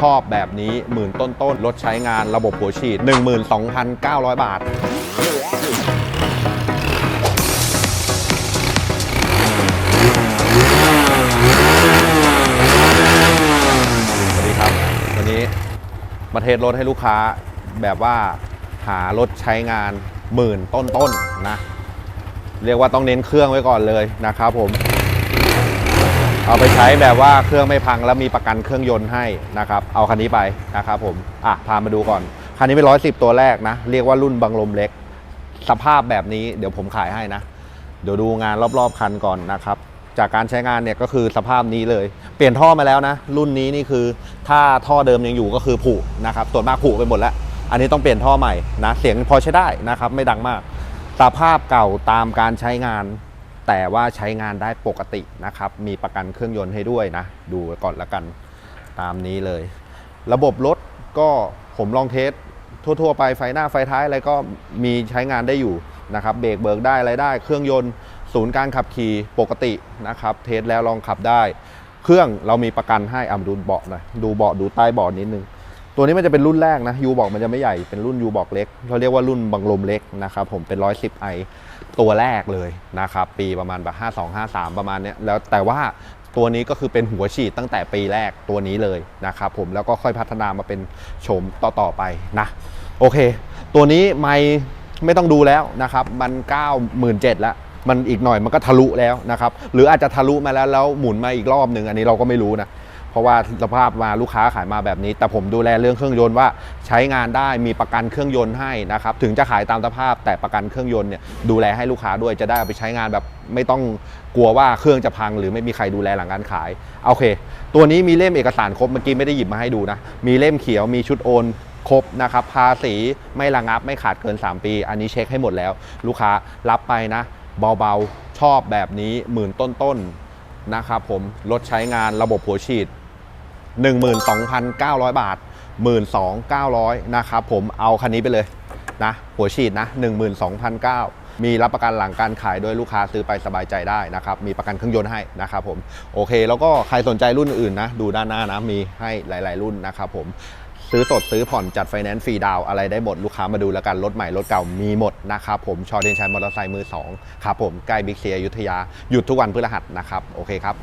ชอบแบบนี้หมื่นต้นต้นๆรถใช้งานระบบหัวฉีด 12,900 บาท สวัสดีครับ วันนี้มาเทสรถให้ลูกค้าแบบว่าหารถใช้งานหมื่นต้นๆนะ เรียกว่าต้องเน้นเครื่องไว้ก่อนเลยนะครับผม เอาไปใช้แบบว่าเครื่องไม่พังแล้วมีประกันเครื่องยนต์ให้นะครับเอาคันนี้ไปนะครับผมอะพามาดูก่อนคันนี้เป็นร้อยสิบตัวแรกนะ เรียกว่ารุ่นบังลมเล็ก สภาพแบบนี้เดี๋ยวผมขายให้นะ เดี๋ยวดูงานรอบๆคันก่อนนะครับจากการใช้งานเนี่ยก็คือสภาพนี้เลย เปลี่ยนท่อมาแล้วนะ รุ่นนี้นี่คือถ้าท่อเดิมยังอยู่ก็คือผุนะครับส่วนมากผุไปหมดแล้ว อันนี้ต้องเปลี่ยนท่อใหม่นะเสียงพอใช้ได้นะครับไม่ดังมาก สภาพเก่าตามการใช้งาน แต่ว่าใช้งานได้ปกตินะครับ มีประกันเครื่องยนต์ให้ด้วยนะ ดูก่อนละกันตามนี้เลย ระบบรถก็ผมลองเทสทั่ว ๆ ไปไฟหน้าไฟท้ายอะไรก็มีใช้งานได้อยู่นะครับ เบรกเบิกได้อะไรได้ เครื่องยนต์ ศูนย์การขับขี่ปกตินะครับ เทสแล้วลองขับได้ เครื่องเรามีประกันให้อะดูเบาะหน่อยดูเบาะดูใต้เบาะนิดนึง ตัวนี้มันจะเป็นรุ่นแรกนะยูบอกมันจะไม่ใหญ่เป็นรุ่นยูบอกเล็กเขาเรียกว่ารุ่นบังลมเล็กนะครับผมเป็น 110ไอตัวแรกเลยนะครับปีประมาณแบบ52 53 ประมาณเนี้ยแล้วแต่ว่าตัวนี้ก็คือเป็นหัวฉีดตั้งแต่ปีแรกตัวนี้เลยนะครับผมแล้วก็ค่อยพัฒนามาเป็นโฉมต่อๆไปนะโอเค ตัวนี้ไม่ไม่ต้องดูแล้วนะครับมัน 97,000แล้วมันอีกหน่อยมันก็ทะลุแล้วนะครับหรืออาจจะทะลุมาแล้วแล้วหมุนมาอีกรอบหนึ่งอันนี้เราก็ไม่รู้นะ เพราะว่าสภาพมาลูกค้าขายมาแบบนี้ แต่ผมดูแลเรื่องเครื่องยนต์ว่าใช้งานได้มีประกันเครื่องยนต์ให้นะครับถึงจะขายตามสภาพแต่ประกันเครื่องยนต์เนี่ยดูแลให้ลูกค้าด้วยจะได้เอาไปใช้งานแบบไม่ต้องกลัวว่าเครื่องจะพังหรือไม่มีใครดูแลหลังการขายโอเค ตัวนี้มีเล่มเอกสารครบเมื่อกี้ไม่ได้หยิบมาให้ดูนะมีเล่มเขียวมีชุดโอนครบนะครับภาษีไม่ระงับไม่ขาดเกิน 3 ปี อันนี้เช็คให้หมดแล้ว ลูกค้ารับไปนะ เบาๆชอบแบบนี้หมื่นต้นๆนะครับผมรถใช้งานระบบหัวฉีด 12,900 บาท 12,900นะครับผมเอาคันนี้ไปเลยนะหัวฉีดนะ 12,900 มีรับประกันหลังการขายโดยลูกค้าซื้อไปสบายใจได้นะครับ มีประกันเครื่องยนต์ให้นะครับผมโอเค แล้วก็ใครสนใจรุ่นอื่นนะ ดูด้านหน้านะ มีให้หลาย ๆ รุ่นนะครับผมซื้อสดซื้อผ่อนจัดไฟแนนซ์ฟรีดาวอะไรได้หมดลูกค้ามาดูแล้วกัน รถใหม่ รถเก่ามีหมดนะครับผมชอเดนชัยมอเตอร์ไซค์มือสองครับผมใกล้บิ๊กซีอยุธยา หยุดทุกวันพฤหัสนะครับ โอเคครับ